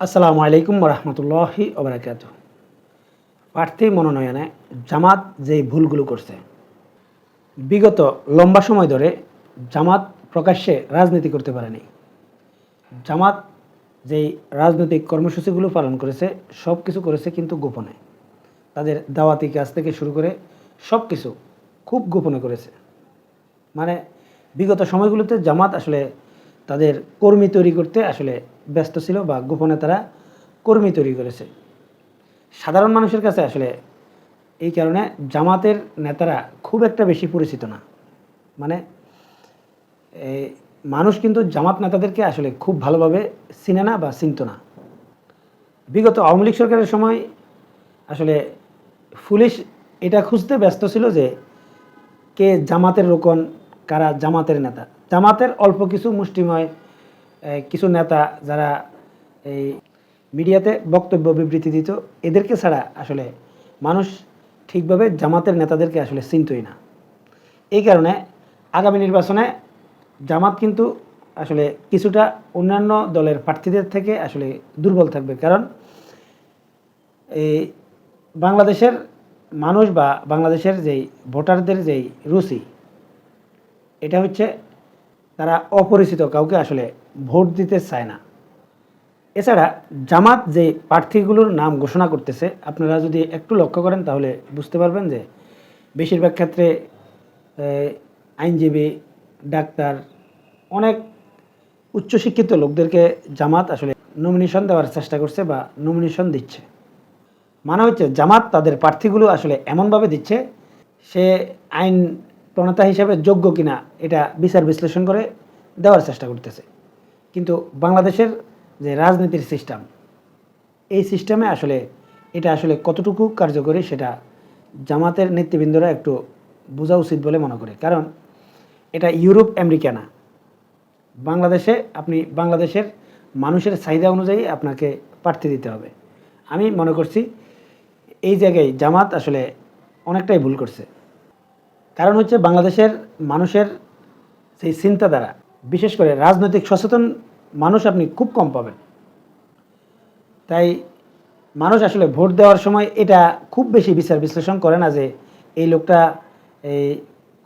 আসসালামু আলাইকুম রহমতুল্লাহি ওবরাকাত প্রার্থী মনোনয়নে জামাত যেই ভুলগুলো করছে, বিগত লম্বা সময় ধরে জামাত প্রকাশ্যে রাজনীতি করতে পারেনি। জামাত যেই রাজনৈতিক কর্মসূচিগুলো পালন করেছে সব কিছু করেছে কিন্তু গোপনে। তাদের দাওয়াতি কাজ থেকে শুরু করে সব কিছু খুব গোপনে করেছে। মানে বিগত সময়গুলোতে জামাত আসলে তাদের কর্মী তৈরি করতে আসলে ব্যস্ত ছিল বা গোপনে তারা কর্মী তৈরি করেছে। সাধারণ মানুষের কাছে আসলে এই কারণে জামাতের নেতারা খুব একটা বেশি পরিচিত না। মানে মানুষ কিন্তু জামাত নেতাদেরকে আসলে খুব ভালোভাবে চিনে না বা চিনত না। বিগত আওয়ামী লীগ সরকারের সময় আসলে পুলিশ এটা খুঁজতে ব্যস্ত ছিল যে কে জামাতের রোকন, কারা জামাতের নেতা। জামাতের অল্প কিছু মুষ্টিময় কিছু নেতা যারা এই মিডিয়াতে বক্তব্য বিবৃতি দিত, এদেরকে ছাড়া আসলে মানুষ ঠিকভাবে জামাতের নেতাদেরকে আসলে চিনতই না। এই কারণে আগামী নির্বাচনে জামাত কিন্তু আসলে কিছুটা অন্যান্য দলের প্রার্থীদের থেকে আসলে দুর্বল থাকবে। কারণ এই বাংলাদেশের মানুষ বা বাংলাদেশের যেই ভোটারদের যেই রুচি, এটা হচ্ছে তারা অপরিচিত, কাউকে আসলে ভোট দিতে চায় না। এছাড়া জামাত যে প্রার্থীগুলোর নাম ঘোষণা করতেছে, আপনারা যদি একটু লক্ষ্য করেন তাহলে বুঝতে পারবেন যে বেশিরভাগ ক্ষেত্রে আইনজীবী, ডাক্তার, অনেক উচ্চশিক্ষিত লোকদেরকে জামাত আসলে নমিনেশন দেওয়ার চেষ্টা করছে বা নমিনেশন দিচ্ছে। মানে হচ্ছে জামাত তাদের প্রার্থীগুলো আসলে এমনভাবে দিচ্ছে, সে আইন প্রণেতা হিসাবে যোগ্য কিনা এটা বিচার বিশ্লেষণ করে দেওয়ার চেষ্টা করতেছে। কিন্তু বাংলাদেশের যে রাজনীতির সিস্টেম এই সিস্টেমে আসলে এটা আসলে কতটুকু কার্যকরী সেটা জামাতের নেতৃবৃন্দরা একটু বোঝা উচিত বলে মনে করে। কারণ এটা ইউরোপ, আমেরিকা না। বাংলাদেশে আপনি বাংলাদেশের মানুষের চাহিদা অনুযায়ী আপনাকে প্রার্থী দিতে হবে। আমি মনে করছি এই জায়গায় জামাত আসলে অনেকটাই ভুল করছে। কারণ হচ্ছে বাংলাদেশের মানুষের সেই চিন্তাধারা বিশেষ করে রাজনৈতিক সচেতন মানুষ আপনি খুব কম পাবেন। তাই মানুষ আসলে ভোট দেওয়ার সময় এটা খুব বেশি বিচার বিশ্লেষণ করে না যে এই লোকটা এই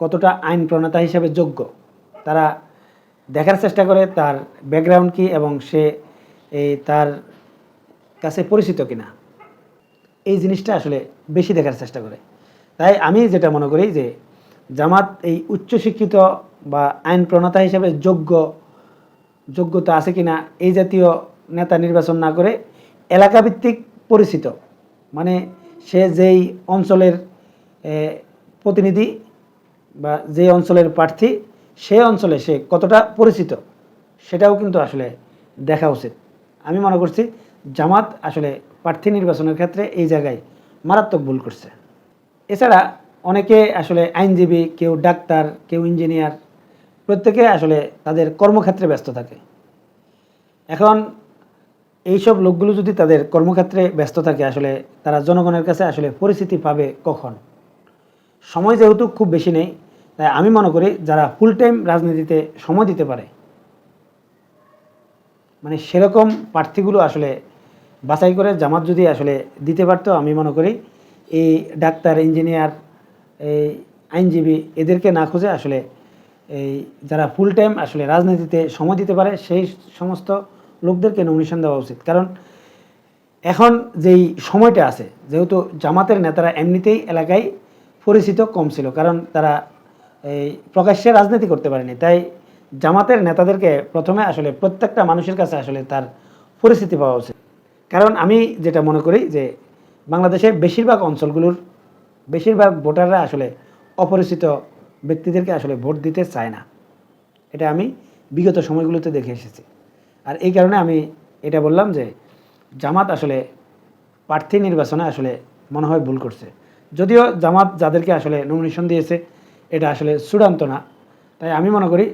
কতটা আইন প্রণেতা হিসাবে যোগ্য। তারা দেখার চেষ্টা করে তার ব্যাকগ্রাউন্ড কি এবং সে এই তার কাছে পরিচিত কিনা। এই জিনিসটা আসলে বেশি দেখার চেষ্টা করে। তাই আমি যেটা মনে করি যে জামাত এই উচ্চশিক্ষিত বা আইন প্রণেতা হিসেবে যোগ্য, যোগ্যতা আছে কিনা এই জাতীয় নেতা নির্বাচন না করে এলাকাভিত্তিক পরিচিত। মানে সে যেই অঞ্চলের প্রতিনিধি বা যেই অঞ্চলের প্রার্থী, সেই অঞ্চলে সে কতটা পরিচিত, সেটাও কিন্তু আসলে দেখা উচিত। আমি মনে করছি জামাত আসলে প্রার্থী নির্বাচনের ক্ষেত্রে এই জায়গায় মারাত্মক ভুল করছে। এছাড়া অনেকে আসলে আইনজীবী, কেউ ডাক্তার, কেউ ইঞ্জিনিয়ার, প্রত্যেকে আসলে তাদের কর্মক্ষেত্রে ব্যস্ত থাকে। এখন এইসব লোকগুলো যদি তাদের কর্মক্ষেত্রে ব্যস্ত থাকে, আসলে তারা জনগণের কাছে আসলে পরিস্থিতি পাবে কখন? সময় যেহেতু খুব বেশি নেই, তাই আমি মনে করি যারা ফুল টাইম রাজনীতিতে সময় দিতে পারে মানে সেরকম প্রার্থীগুলো আসলে বাছাই করে জামাত যদি আসলে দিতে পারতো, আমি মনে করি এই ডাক্তার, ইঞ্জিনিয়ার এই আইনজীবী এদেরকে না খুঁজে আসলে এই যারা ফুল টাইম আসলে রাজনীতিতে সময় দিতে পারে, সেই সমস্ত লোকদেরকে নমিনেশন দেওয়া উচিত। কারণ এখন যেই সময়টা আছে, যেহেতু জামাতের নেতারা এমনিতেই এলাকায় পরিচিত কম ছিল, কারণ তারা এই প্রকাশ্যে রাজনীতি করতে পারেনি। তাই জামাতের নেতাদেরকে প্রথমে আসলে প্রত্যেকটা মানুষের কাছে আসলে তার পরিস্থিতি পাওয়া উচিত। কারণ আমি যেটা মনে করি যে বাংলাদেশের বেশিরভাগ অঞ্চলগুলোর বেশিরভাগ ভোটাররা আসলে অপরিচিত ব্যক্তিদেরকে আসলে ভোট দিতে চায় না। এটা আমি বিগত সময়গুলোতে দেখে এসেছি। আর এই কারণে আমি এটা বললাম যে, জামাত আসলে প্রার্থী নির্বাচনে আসলে মনে হয় ভুল করছে। যদিও জামাত যাদেরকে আসলে নমিনেশন দিয়েছে, এটা আসলে চূড়ান্ত না। তাই আমি মনে করি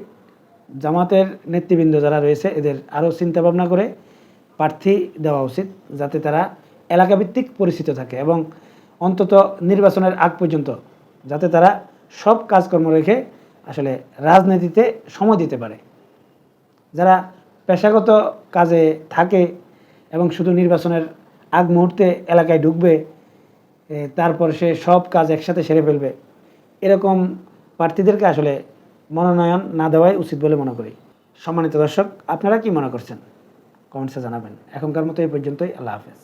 জামাতের নেতৃবৃন্দ যারা রয়েছে, এদের আরও চিন্তাভাবনা করে প্রার্থী দেওয়া উচিত, যাতে তারা এলাকাভিত্তিক পরিচিত থাকে এবং অন্তত নির্বাচনের আগ পর্যন্ত, যাতে তারা সব কাজকর্ম রেখে আসলে রাজনীতিতে সময় দিতে পারে। যারা পেশাগত কাজে থাকে এবং শুধু নির্বাচনের আগ মুহূর্তে এলাকায় ঢুকবে তারপর সে সব কাজ একসাথে সেরে ফেলবে, এরকম প্রার্থীদেরকে আসলে মনোনয়ন না দেওয়াই উচিত বলে মনে করি। সম্মানিত দর্শক, আপনারা কি মনে করছেন? কমেন্টসে জানাবেন। এখনকার মতো এই পর্যন্তই, আল্লাহ হাফেজ।